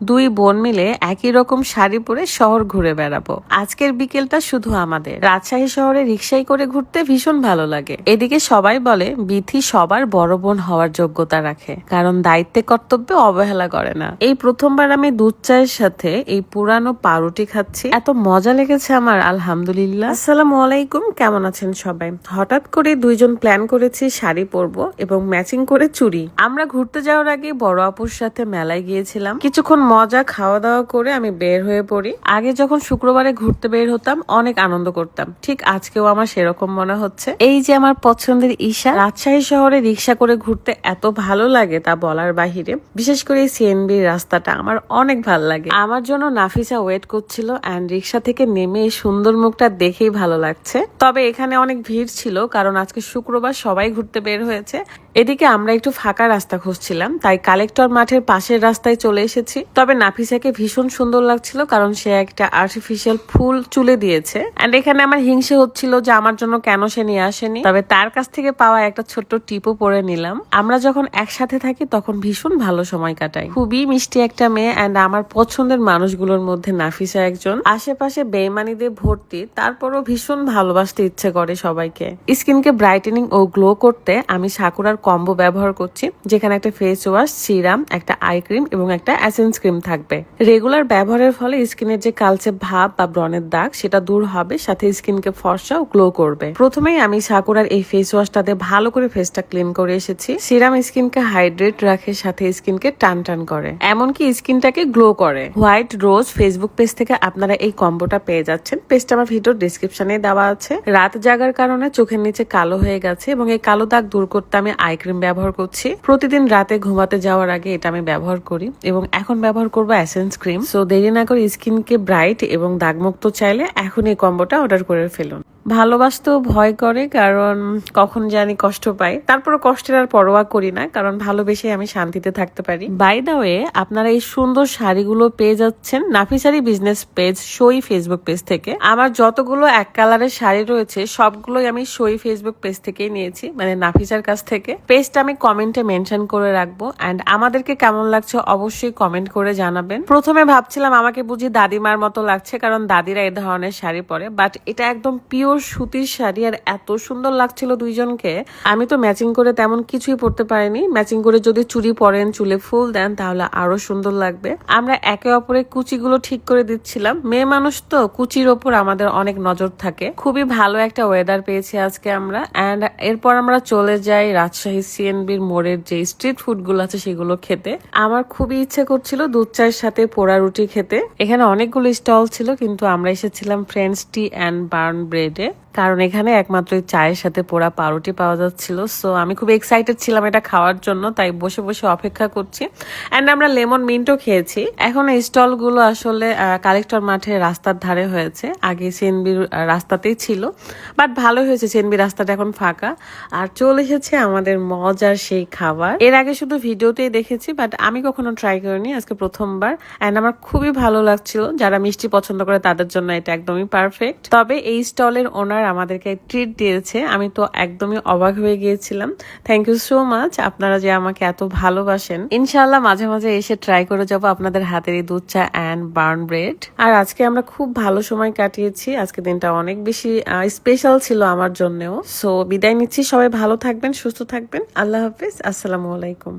দুই বোন মিলে একই রকম শাড়ি পরে শহর ঘুরে বেড়াবো। আজকের বিকেলটা শুধু আমাদের। রাজশাহী শহরে রিক্সায় করে ঘুরতে ভীষণ ভালো লাগে। এদিকে সবাই বলে, বিথি সবার বড় বোন হওয়ার যোগ্যতা রাখে, কারণ দায়িত্বে কর্তব্যে অবহেলা করে না। এই প্রথমবার আমি দুধ চায়ের সাথে এই পুরানো পাউরুটি খাচ্ছি। এত মজা লেগেছে আমার, আলহামদুলিল্লাহ। আসসালামু আলাইকুম, কেমন আছেন সবাই? হঠাৎ করে দুইজন প্ল্যান করেছি শাড়ি পরবো এবং ম্যাচিং করে চুরি আমরা ঘুরতে যাওয়ার আগে বড় আপুর সাথে মেলায় গিয়েছিলাম। কিছুক্ষণ মজা খাওয়া দাওয়া করে আমি বের হয়ে পড়ি। আগে যখন শুক্রবারে ঘুরতে বের হতাম, অনেক আনন্দ করতাম। ঠিক আজকেও আমার সেরকম মনে হচ্ছে। এই যে আমার পছন্দের ঈশা, রাজশাহী শহরে রিক্সা করে ঘুরতে এত ভালো লাগে তা বলার বাহিরে, বিশেষ করে এই সিএনবির রাস্তাটা আমার অনেক ভালো লাগে। আমার জন্য নাফিসা ওয়েট করছিল অ্যান্ড রিক্সা থেকে নেমে এই সুন্দর মুখটা দেখেই ভালো লাগছে। তবে এখানে অনেক ভিড় ছিল, কারণ আজকে শুক্রবার সবাই ঘুরতে বের হয়েছে। এদিকে আমরা একটু ফাঁকা রাস্তা খুঁজছিলাম, তাই কালেক্টর মাঠের পাশের রাস্তায় চলে এসেছি। তবে নাফিসাকে ভীষণ সুন্দর লাগছিল, কারণ সে একটা আর্টিফিশিয়াল ফুল চুলে দিয়েছে। এন্ড এখানে আমার হিংসে হচ্ছিল যে আমার জন্য কেন সে নিয়ে আসেনি। তবে তার কাছ থেকে পাওয়া একটা ছোট্ট টিপও পরে নিলাম। আমরা যখন একসাথে থাকি, তখন ভীষণ ভালো সময় কাটাই। খুবই মিষ্টি একটা মেয়ে এন্ড আমার পছন্দের মানুষগুলোর মধ্যে নাফিসা একজন। আশেপাশে বেইমানিদের ভর্তি, তারপরও ভীষণ ভালোবাসতে ইচ্ছে করে সবাইকে। স্কিনকে ব্রাইটেনিং ও গ্লো করতে আমি সাকুরার কম্বো ব্যবহার করছি, যেখানে একটা ফেস ওয়াশ সিরাম একটা আই ক্রিম এবং একটা অ্যাসেন্স ক্রিম থাকবে। রেগুলার ব্যবহারের ফলে স্কিনের যে কালচে ভাব বা ব্রণের দাগ, সেটা দূর হবে, সাথে স্কিনকে ফর্সা ও গ্লো করবে। প্রথমেই আমি সাকুরার এই ফেস ওয়াশটাতে ভালো করে ফেসটা ক্লিন করে এসেছি। সিরাম স্কিনকে হাইড্রেট রাখে, সাথে স্কিনকে টান টান করে। এমনকি স্কিনটাকে গ্লো করে। হোয়াইট রোজ ফেসবুক পেজ থেকে আপনারা এই কম্বোটা পেয়ে যাচ্ছেন। পেজটা আমার ভিডিওর ডিসক্রিপশনে দেওয়া আছে। রাত জাগার কারণে চোখের নিচে কালো হয়ে গেছে এবং এই কালো দাগ দূর করতে আমি আই ক্রিম ব্যবহার করছি। প্রতিদিন রাতে ঘুমাতে যাওয়ার আগে এটা আমি ব্যবহার করি এবং এখন ব্যবহার করব অ্যাসেন্স ক্রিম সো দেরি না করে স্কিনকে ব্রাইট এবং দাগমুক্ত চাইলে এখন এই কম্বোটা অর্ডার করে ফেলুন। ভালোবাসতেও ভয় করে, কারণ কখন জানি কষ্ট পাই। তারপর কষ্টের আর পরোয়া করি না, কারণ ভালোবেসে আমি শান্তিতে থাকতে পারি। বাই দা ওয়ে আপনারা এই সুন্দর শাড়িগুলো পেয়ে যাচ্ছেন নাফিসারি বিজনেস পেজ সই ফেসবুক পেজ থেকে। আমার যতগুলো এক কালারের শাড়ি রয়েছে, সবগুলোই আমি সই ফেসবুক পেজ থেকেই নিয়েছি মানে নাফিসার কাছ থেকে। পেজটা আমি কমেন্টে মেনশন করে রাখব অ্যান্ড আমাদেরকে কেমন লাগছে অবশ্যই কমেন্ট করে জানাবেন। প্রথমে ভাবছিলাম আমাকে বুঝি দাদিমার মতো লাগছে, কারণ দাদিরা এই ধরনের শাড়ি পরে বাট এটা একদম পিওর সুতির শাড়ি আর এত সুন্দর লাগছিল দুইজনকে, আমি তো ম্যাচিং করে তেমন কিছুই পরতে পারিনি। ম্যাচিং করে যদি চুড়ি পরেন, চুলে ফুল দেন, তাহলে আরও সুন্দর লাগবে। আমরা একে অপরে কুচিগুলো ঠিক করে দিচ্ছিলাম। মেয়ে মানুষ তো কুচির ওপর আমাদের অনেক নজর থাকে। খুবই ভালো একটা ওয়েদার পেয়েছি আজকে আমরা। অ্যান্ড এরপর আমরা চলে যাই রাজশাহী সিএনবির মোড়ের যে স্ট্রিট ফুডগুলো আছে সেগুলো খেতে। আমার খুবই ইচ্ছে করছিল দুধ চায়ের সাথে পোড়া রুটি খেতে। এখানে অনেকগুলো স্টল ছিল, কিন্তু আমরা এসেছিলাম ফ্রেন্ডস টি অ্যান্ড বার্ন ব্রেডে fazer. কারণ এখানে একমাত্র চায়ের সাথে পোড়া পাউরুটি পাওয়া যাচ্ছিল। সো আমি খুব এক্সাইটেড ছিলাম এটা খাওয়ার জন্য, তাই বসে বসে অপেক্ষা করছি। অ্যান্ড আমরা লেমন মিন্টও খেয়েছি। এখন এই স্টলগুলো আসলে কালেক্টর মাঠে রাস্তার ধারে হয়েছে। আগে সেনবির রাস্তাতেই ছিল বাট ভালো হয়েছে সেনবি রাস্তাটা এখন ফাঁকা। আর চলে এসেছে আমাদের মজার সেই খাবার। এর আগে শুধু ভিডিওতেই দেখেছি বাট আমি কখনো ট্রাই করিনি আজকে প্রথমবার। অ্যান্ড আমার খুবই ভালো লাগছিল, যারা মিষ্টি পছন্দ করে তাদের জন্য এটা একদমই পারফেক্ট তবে এই স্টলের ওনার আমাদেরকে ট্রিট দিয়েছে। আমি তো একদমই অবাক হয়ে গিয়েছিলাম। থ্যাংক ইউ সো মাচ আপনারা যে আমাকে এত ভালোবাসেন। ইনশাল্লাহ মাঝে মাঝে এসে ট্রাই করে যাব আপনাদের হাতের এই দুধ, চা অ্যান্ড বার্ন ব্রেড আর আজকে আমরা খুব ভালো সময় কাটিয়েছি। আজকে দিনটা অনেক বেশি স্পেশাল ছিল আমার জন্যও। সো বিদায় নিচ্ছি। সবাই ভালো থাকবেন, সুস্থ থাকবেন। আল্লাহ হাফিজ। আসসালামু আলাইকুম।